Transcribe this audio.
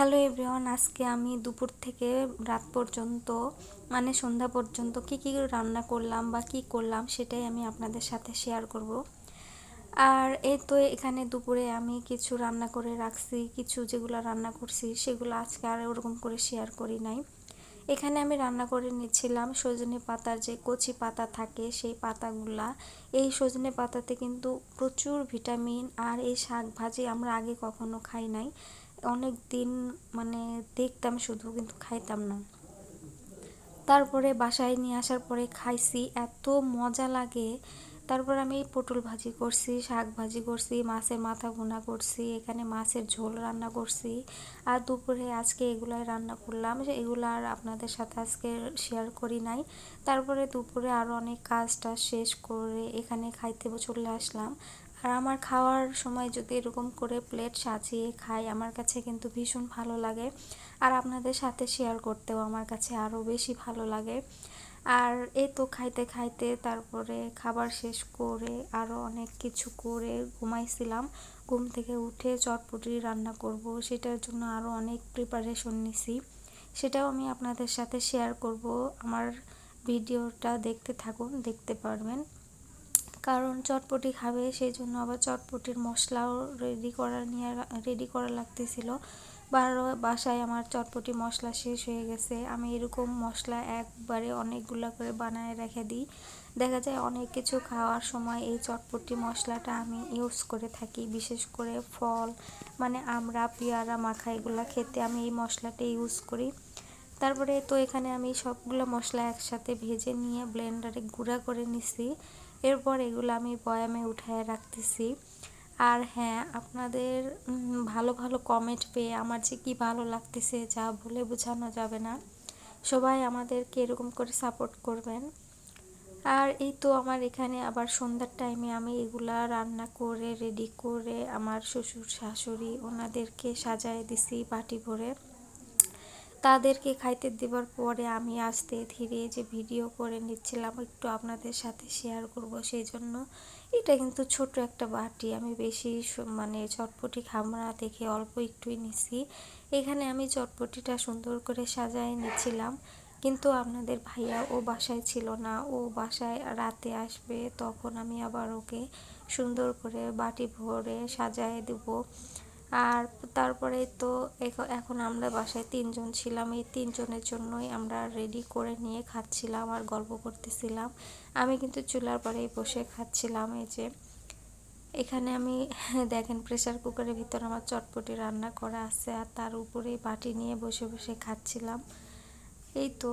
Hello everyone, আজকে আমি দুপুর থেকে রাত পর্যন্ত মানে সন্ধ্যা পর্যন্ত কি কি রান্না করলাম বা কি করলাম সেটাই আমি আপনাদের সাথে শেয়ার করব। আর এই তো এখানে দুপুরে আমি কিছু রান্না করে রাখছি, কিছু যেগুলো রান্না করছি সেগুলো আজকে আর ওরকম করে শেয়ার করি নাই। এখানে আমি রান্না করে নিচ্ছিলাম সজনে পাতার যে কচি পাতা থাকে সেই পাতাগুলা। এই সজনে পাতাতে কিন্তু প্রচুর ভিটামিন আর এই শাক ভাজি আমরা আগে কখনো খাই নাই। অনেক দিন মানে দেখতাম শুধু কিন্তু খাইতাম না। তারপরে বাসায় নিয়ে আসার পরে খাইছি, এত মজা লাগে। তারপর আমি পটল ভাজি করছি, শাক ভাজি করছি, মাছের মাথা ভুনা করছি, এখানে মাছের ঝোল রান্না করছি। আর দুপুরে আজকে এগুলাই রান্না করলাম, এগুলো আর আপনাদের সাথে আজকে শেয়ার করি নাই। তারপরে দুপুরে আরও অনেক কাজটা শেষ করে এখানে খাইতে চলে আসলাম। আর আমার খাওয়ার সময় যদি এরকম করে প্লেট সাজিয়ে খাই, আমার কাছে কিন্তু ভীষণ ভালো লাগে। আর আপনাদের সাথে শেয়ার করতেও আমার কাছে আরও বেশি ভালো লাগে। আর এই তো খাইতে খাইতে তারপরে খাবার শেষ করে আরও অনেক কিছু করে ঘুমাইছিলাম। ঘুম থেকে উঠে চটপটি রান্না করব, সেটার জন্য আরও অনেক প্রিপারেশন নিছি। সেটাও আমি আপনাদের সাথে শেয়ার করব। আমার ভিডিওটা দেখতে থাকুন, দেখতে পারবেন। কারণ চটপটি খাবে, সেই জন্য আবার চটপটির মশলাও রেডি করা নিয়ে রেডি করা লাগতেছিল। বাসায় আমার চটপটি মশলা শেষ হয়ে গেছে। আমি এরকম মশলা একবারে অনেকগুলো করে বানায় রেখে দিই। দেখা যায় অনেক কিছু খাওয়ার সময় এই চটপটি মশলাটা আমি ইউজ করে থাকি। বিশেষ করে ফল মানে আমরা, পেয়ারা, মাখা এগুলো খেতে আমি এই মশলাটা ইউজ করি। তারপরে তো এখানে আমি সবগুলো মশলা একসাথে ভেজে নিয়ে ব্লেন্ডারে গুঁড়া করে নিছি। এরপর এগুলো আমি বয়ামে উঠায় রাখতেছি। আর হ্যাঁ আপনাদের ভালো ভালো কমেন্ট পেয়ে আমার যে কী ভালো লাগতেছে যা বলে বোঝানো যাবে না। সবাই আমাদেরকে এরকম করে সাপোর্ট করবেন। আর এই তো আমার এখানে আবার সন্ধ্যার টাইমে আমি এগুলা রান্না করে রেডি করে আমার শ্বশুর শাশুড়ি ওনাদেরকে সাজায় দিছি বাটি ভরে। তাদেরকে খাইতে দেবার পরে আমি আস্তে ধীরে যে ভিডিও করে নিচ্ছিলাম, একটু আপনাদের সাথে শেয়ার করব সেই জন্য এটা কিন্তু ছোট একটা বাটি, আমি বেশি মানে চটপটি খামড়া দেখে অল্প একটুই নিছি। এখানে আমি চটপটিটা সুন্দর করে সাজায় নিচ্ছিলাম, কিন্তু আপনাদের ভাইয়া ও বাসায় ছিল না, ও বাসায় রাতে আসবে, তখন আমি আবার ওকে সুন্দর করে বাটি ভরে সাজায় দেবো। আর তারপরে তো এখন আমরা বাসায় তিনজন ছিলাম। এই তিনজনের জন্যই আমরা রেডি করে নিয়ে খাচ্ছিলাম আর গল্প করতেছিলাম। আমি কিন্তু চুলার পরে বসে খাচ্ছিলাম। এই যে এখানে আমি দেখেন প্রেশার কুকারের ভিতর আমার চটপটি রান্না করা আছে আর তার উপরে বাটি নিয়ে বসে বসে খাচ্ছিলাম। এই তো